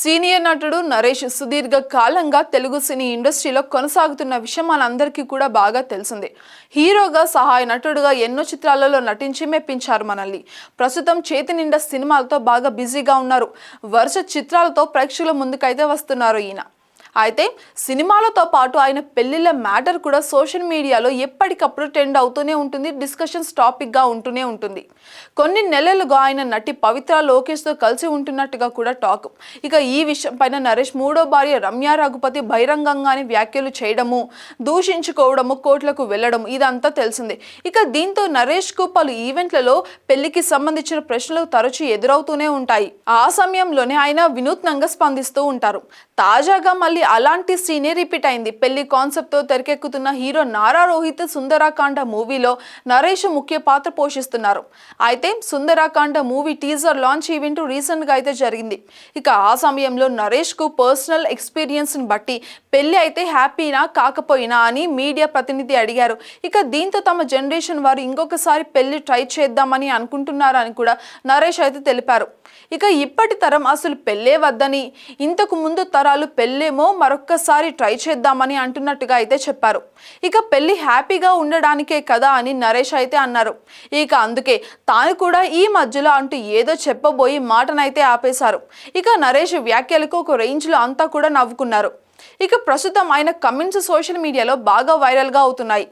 Senior నటుడు నరేష్ సుదీర్ఘ కాలంగా తెలుగు సినీ ఇండస్ట్రీలో కొనసాగుతున్న విషయం మనందరికీ కూడా బాగా తెలిసిందే. హీరోగా సహాయ నటుడుగా ఎన్నో చిత్రాలలో నటించి మెప్పించారు మనల్ని. ప్రస్తుతం చేతి నిండా సినిమాలతో బాగా బిజీగా ఉన్నారు. వరుస చిత్రాలతో ప్రేక్షకుల ముందుకైతే వస్తున్నారు ఈయన. అయితే సినిమాలతో పాటు ఆయన పెళ్ళిళ్ళ మ్యాటర్ కూడా సోషల్ మీడియాలో ఎప్పటికప్పుడు ట్రెండ్ అవుతూనే ఉంటుంది డిస్కషన్స్ టాపిక్గా ఉంటూనే ఉంటుంది. కొన్ని నెలలుగా ఆయన నటి పవిత్ర లోకేష్తో కలిసి ఉంటున్నట్టుగా కూడా టాక్. ఇక ఈ విషయం పైన నరేష్ మూడో భార్య రమ్య రఘుపతి బహిరంగంగానే వ్యాఖ్యలు చేయడము దూషించుకోవడము కోర్టులకు వెళ్ళడం ఇదంతా తెలిసిందే. ఇక దీంతో నరేష్కు పలు ఈవెంట్లలో పెళ్ళికి సంబంధించిన ప్రశ్నలు తరచూ ఎదురవుతూనే ఉంటాయి. ఆ సమయంలోనే ఆయన వినూత్నంగా స్పందిస్తూ ఉంటారు. తాజాగా మళ్ళీ అలాంటి సీనే రిపీట్ అయింది. పెళ్ళి కాన్సెప్ట్తో తెరకెక్కుతున్న హీరో నారా రోహిత్ సుందరాకాండ మూవీలో నరేష్ ముఖ్య పాత్ర పోషిస్తున్నారు. అయితే Sundarakanda movie teaser launch event రీసెంట్గా అయితే జరిగింది. ఇక ఆ సమయంలో నరేష్కు పర్సనల్ ఎక్స్పీరియన్స్ని బట్టి పెళ్ళి అయితే హ్యాపీనా కాకపోయినా అని మీడియా ప్రతినిధి అడిగారు. ఇక దీంతో తమ జనరేషన్ వారు ఇంకొకసారి పెళ్ళి ట్రై చేద్దామని అనుకుంటున్నారని కూడా నరేష్ అయితే తెలిపారు. ఇక ఇప్పటి తరం అసలు పెళ్ళే వద్దని ఇంతకు ముందు తరాలు పెళ్ళేమో మరొక్కసారి ట్రై చేద్దామని అంటున్నట్టుగా అయితే చెప్పారు. ఇక పెళ్ళి హ్యాపీగా ఉండడానికే కదా అని నరేష్ అయితే అన్నారు. ఇక అందుకే తాను కూడా ఈ మధ్యలో అంటూ ఏదో చెప్పబోయి మాటనైతే ఆపేశారు. ఇక నరేష్ వ్యాఖ్యలకు ఒక రేంజ్లో అంతా కూడా నవ్వుకున్నారు. ఇక ప్రస్తుతం ఆయన కమెంట్స్ సోషల్ మీడియాలో బాగా వైరల్గా అవుతున్నాయి.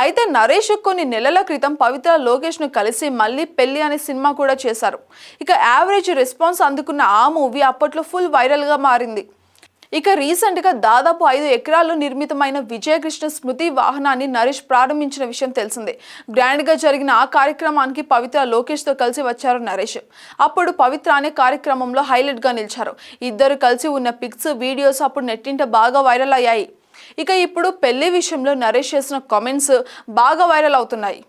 అయితే నరేష్ కొన్ని నెలల క్రితం పవిత్ర లోకేష్ను కలిసి మళ్ళీ పెళ్ళి అనే సినిమా కూడా చేశారు. ఇక యావరేజ్ రెస్పాన్స్ అందుకున్న ఆ మూవీ అప్పట్లో ఫుల్ వైరల్గా మారింది. ఇక రీసెంట్గా దాదాపు ఐదు ఎకరాల్లో నిర్మితమైన విజయకృష్ణ స్మృతి వాహనాన్ని నరేష్ ప్రారంభించిన విషయం తెలిసిందే. గ్రాండ్గా జరిగిన ఆ కార్యక్రమానికి పవిత్ర లోకేష్తో కలిసి వచ్చారు నరేష్. అప్పుడు పవిత్ర అనే కార్యక్రమంలో హైలైట్గా నిలిచారు. ఇద్దరు కలిసి ఉన్న పిక్స్ వీడియోస్ అప్పుడు నెట్టింట బాగా వైరల్ అయ్యాయి. ఇక ఇప్పుడు పెళ్ళి విషయంలో నరేష్ చేసిన కామెంట్స్ బాగా వైరల్ అవుతున్నాయి.